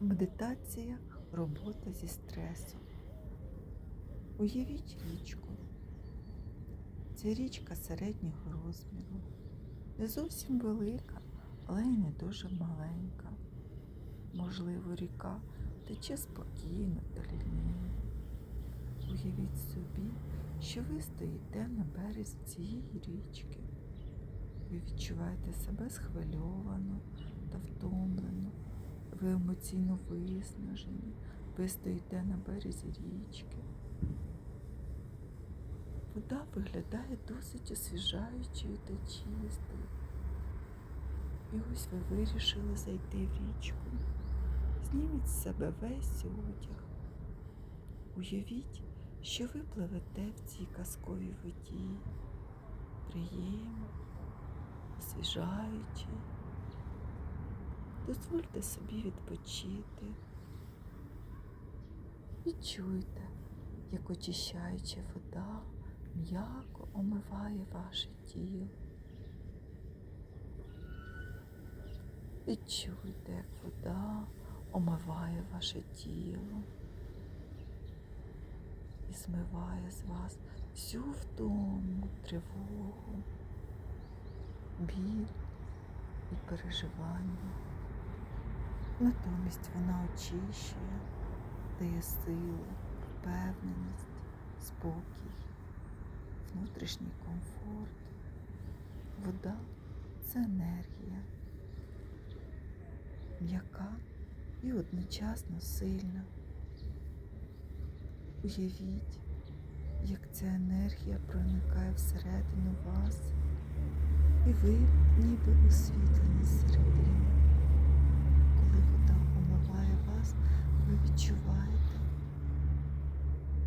Медитація робота зі стресом. Уявіть річку. Це річка середнього розміру. Не зовсім велика, але й не дуже маленька. Можливо, ріка тече спокійно та лінійно. Уявіть собі, що ви стоїте на березі цієї річки. Ви відчуваєте себе схвильовано та втомлено. Ви емоційно виснажені, ви стоїте на березі річки. Вода виглядає досить освіжаючою та чистою. І ось ви вирішили зайти в річку. Зніміть з себе весь одяг. Уявіть, що ви пливете в цій казковій воді. Приємно, освіжаючий. Дозвольте собі відпочити. Відчуйте, як очищаюча вода м'яко омиває ваше тіло. Відчуйте, як вода омиває ваше тіло і змиває з вас всю втому, тривогу, біль і переживання. Натомість вона очищує, дає силу, впевненість, спокій, внутрішній комфорт. Вода це енергія, м'яка і одночасно сильна. Уявіть, як ця енергія проникає всередину вас, і ви ніби освітлені зсередини. Коли вода омиває вас, ви відчуваєте,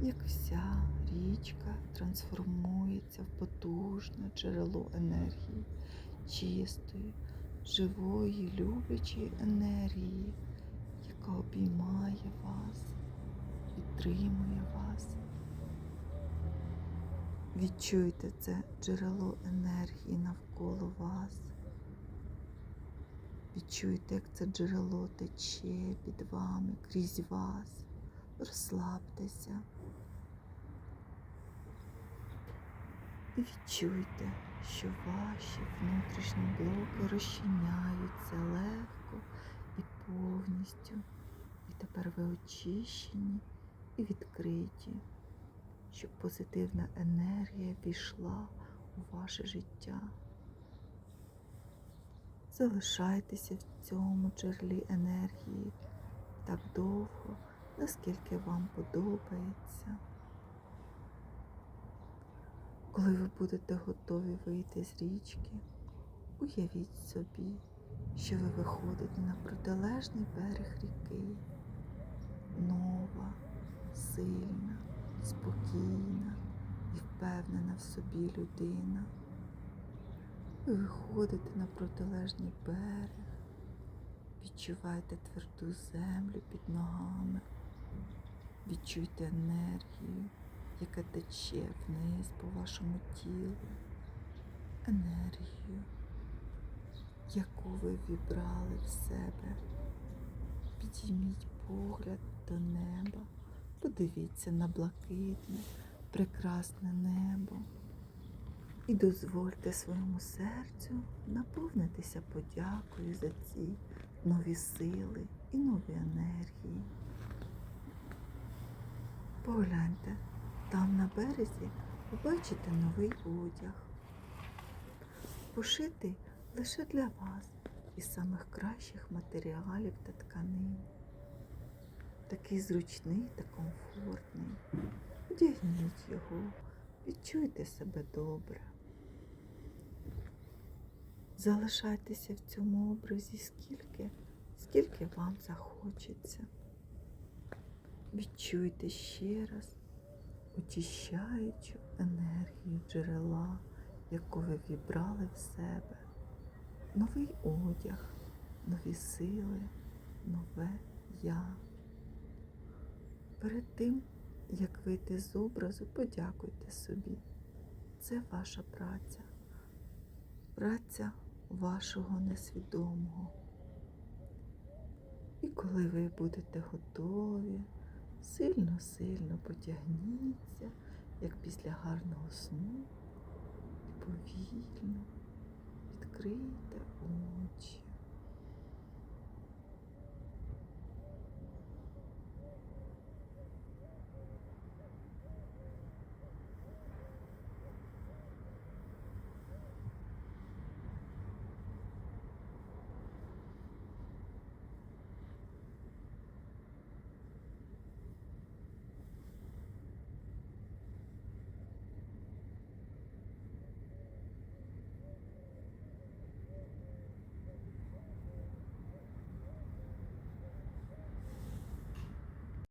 як вся річка трансформується в потужне джерело енергії, чистої, живої, люблячої енергії, яка обіймає вас, підтримує вас. Відчуйте це джерело енергії навколо вас. Відчуйте, як це джерело тече під вами, крізь вас. Розслабтеся. І відчуйте, що ваші внутрішні блоки розчиняються легко і повністю. І тепер ви очищені і відкриті, щоб позитивна енергія війшла у ваше життя. Залишайтеся в цьому джерелі енергії так довго, наскільки вам подобається. Коли ви будете готові вийти з річки, уявіть собі, що ви виходите на протилежний берег ріки. Нова, сильна, спокійна і впевнена в собі людина. Ви виходите на протилежний берег, відчуваєте тверду землю під ногами, відчуйте енергію, яка тече вниз по вашому тілу, енергію, яку ви вібрали в себе. Підійміть погляд до неба, подивіться на блакитне, прекрасне небо. І дозвольте своєму серцю наповнитися подякою за ці нові сили і нові енергії. Погляньте, там на березі ви бачите новий одяг, пошитий лише для вас із самих кращих матеріалів та тканин. Такий зручний та комфортний. Одягніть його, відчуйте себе добре. Залишайтеся в цьому образі скільки, скільки вам захочеться. Відчуйте ще раз очищаючу енергію джерела, яку ви вібрали в себе. Новий одяг, нові сили, нове я. Перед тим, як вийти з образу, подякуйте собі. Це ваша праця, праця вашого несвідомого. І коли ви будете готові, сильно-сильно потягніться, як після гарного сну, повільно відкрийте очі.